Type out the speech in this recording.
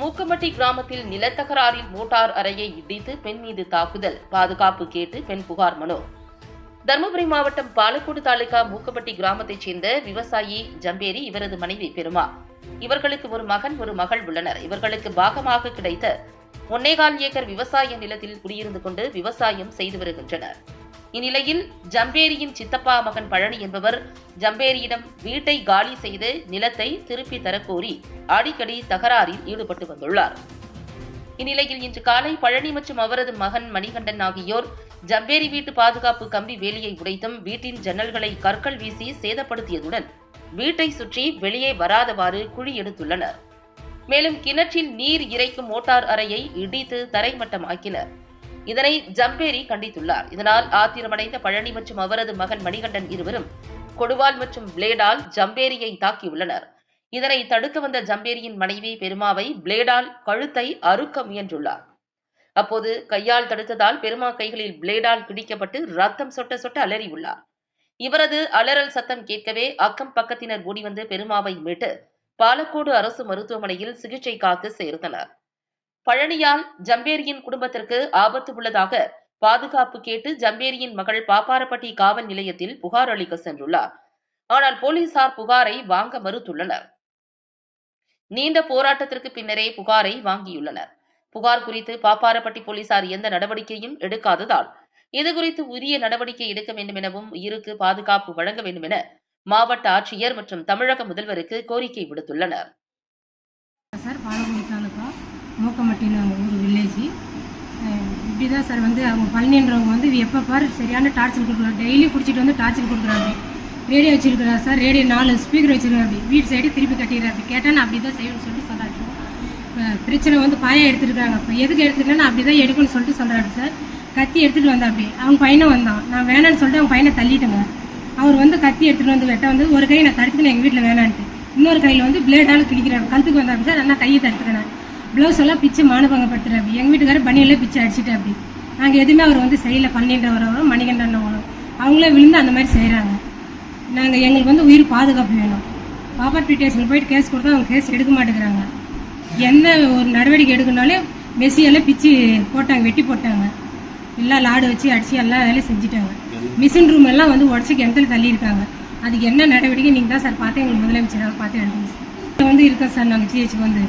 மூக்கம்பட்டி கிராமத்தில் நிலத்தகராறில் மோட்டார் அறையை இடித்து பெண் மீது தாக்குதல். பாதுகாப்பு கேட்டு பெண் புகார் மனு. தருமபுரி மாவட்டம் பாலக்கோடு தாலுகா மூக்கம்பட்டி கிராமத்தைச் சேர்ந்த விவசாயி ஜம்பேரி இவரது மனைவி பெருமா. இவர்களுக்கு ஒரு மகன் ஒரு மகள் உள்ளனர். இவர்களுக்கு பாகமாக கிடைத்த ஒன்னேகால் ஏக்கர் விவசாய நிலத்தில் குடியிருந்து கொண்டு விவசாயம் செய்து வருகின்றனர். இந்நிலையில் ஜம்பேரியின் சித்தப்பா மகன் பழனி என்பவர் ஜம்பேரியிடம் வீட்டை காலி செய்து நிலத்தை திருப்பி தரக்கோரி அடிக்கடி தகராறில் ஈடுபட்டு வந்துள்ளார். இந்நிலையில் இன்று காலை பழனி மற்றும் அவரது மகன் மணிகண்டன் ஆகியோர் ஜம்பேரி வீட்டு பாதுகாப்பு கம்பி வேலியை உடைத்தும் வீட்டின் ஜன்னல்களை கற்கள் வீசி சேதப்படுத்தியதுடன் வீட்டை சுற்றி வெளியே வராதவாறு குழி எடுத்துள்ளனர். மேலும் கிணற்றில் நீர் இறைக்கும் மோட்டார் அறையை இடித்து தரைமட்டமாக்கினர். இதனை ஜம்பேரி கண்டித்துள்ளார். இதனால் ஆத்திரமடைந்த பழனி மற்றும் அவரது மகன் மணிகண்டன் இருவரும் கொடுவால் மற்றும் பிளேடால் ஜம்பேரியை தாக்கியுள்ளனர். இதனை தடுக்க வந்த ஜம்பேரியின் மனைவி பெருமாவை பிளேடால் கழுத்தை அறுக்க முயன்றுள்ளார். அப்போது கையால் தடுத்ததால் பெருமா கைகளில் பிளேடால் பிடிக்கப்பட்டு ரத்தம் சொட்ட சொட்ட அலறியுள்ளார். இவரது அலறல் சத்தம் கேட்கவே அக்கம் பக்கத்தினர் ஓடி வந்து பெருமாவை மீட்டு பாலக்கோடு அரசு மருத்துவமனையில் சிகிச்சைக்காக சேர்த்தனர். பழனியால் ஜம்பேரியின் குடும்பத்திற்கு ஆபத்து உள்ளதாக பாதுகாப்பு கேட்டு ஜம்பேரியின் மகள் பாப்பாரப்பட்டி காவல் நிலையத்தில் புகார் அளிக்க சென்றுள்ளார். ஆனால் போலீசார் புகாரை வாங்க மறுத்துள்ளனர். நீண்ட போராட்டத்திற்கு பின்னரே புகாரை வாங்கியுள்ளனர். புகார் குறித்து பாப்பாரப்பட்டி போலீசார் எந்த நடவடிக்கையும் எடுக்காததால் இது குறித்து உரிய நடவடிக்கை எடுக்க வேண்டும் எனவும் உயிருக்கு பாதுகாப்பு வழங்க வேண்டும் என மாவட்ட ஆட்சியர் மற்றும் தமிழக முதல்வருக்கு கோரிக்கை விடுத்துள்ளனர். மூக்கமட்டின்னு அவங்க ஊர் வில்லேஜ் இப்படி தான் சார் வந்து அவங்க பழனின்றவங்க வந்து எப்போ பாரு சரியான டார்ச்சர் கொடுக்குறாரு டெய்லி குடிச்சிட்டு வந்து டார்ச்சர் கொடுக்குறாரு ரேடியோ வச்சிருக்கிறார் சார். ரேடியோ நாலு ஸ்பீக்கர் வச்சுருக்காரு வீட்டு சைடு திருப்பி கட்டிடுறாரு கேட்டால் நான் அப்படி தான் செய்யணும்னு சொல்லிட்டு சொல்கிறாரு பிரச்சனை வந்து பாயம் எடுத்துருக்காங்க. இப்போ எதுக்கு எடுத்துருக்கேன்னா அப்படி தான் எடுக்கணும்னு சொல்லிட்டு சொல்கிறாரு சார். கத்தி எடுத்துகிட்டு வந்தா அப்படி. அவங்க பையனும் வந்தான். நான் வேணான்னு சொல்லிட்டு அவங்க பையனை தள்ளிட்டேங்க. அவர் வந்து கத்தி எடுத்துகிட்டு வந்து வெட்ட வந்து ஒரு கை நான் தடுத்துனேன் எங்கள் வீட்டில் வேணான்ட்டு. இன்னொரு கையில் வந்து பிளேடான கிழிக்கிறாங்க கழுத்துக்கு வந்தாங்க சார். நான் கையை தடுத்துக்கிறேன் ப்ளவுஸ் எல்லாம் பிச்சு மானபங்கப்படுத்துறாரு அப்படி. எங்கள் வீட்டுக்காரர் பனியில பிச்சு அடிச்சுட்டு அப்படி. நாங்கள் எதுவுமே அவர் வந்து செய்யல. பன்னீன்றவரவரும் மணிகண்டனவரும் அவங்களே விழுந்து அந்த மாதிரி செய்கிறாங்க நாங்கள் எங்களுக்கு வந்து உயிர் பாதுகாப்பு வேணும். பாப்பாட்டி ஸ்டேஷனில் போயிட்டு கேஸ் கொடுத்தா அவங்க கேஸ் எடுக்க மாட்டேங்கிறாங்க. எந்த ஒரு நடவடிக்கை எடுக்கணும்னாலே மெஸ்ஸியெல்லாம் பிச்சு போட்டாங்க வெட்டி போட்டாங்க. எல்லாம் லாடு வச்சு அடிச்சு எல்லா வேலையும் செஞ்சுட்டாங்க. மிஷின் ரூம் எல்லாம் வந்து உடச்சி கிணத்துல தள்ளியிருக்காங்க? அதுக்கு என்ன நடவடிக்கை? நீங்கள் தான் சார் பார்த்து எங்களுக்கு முதலமைச்சராக பார்த்து எடுக்கணும் சார் வந்து இருக்கோம் சார் நாங்கள் ஜிஹெச்சுக்கு வந்து.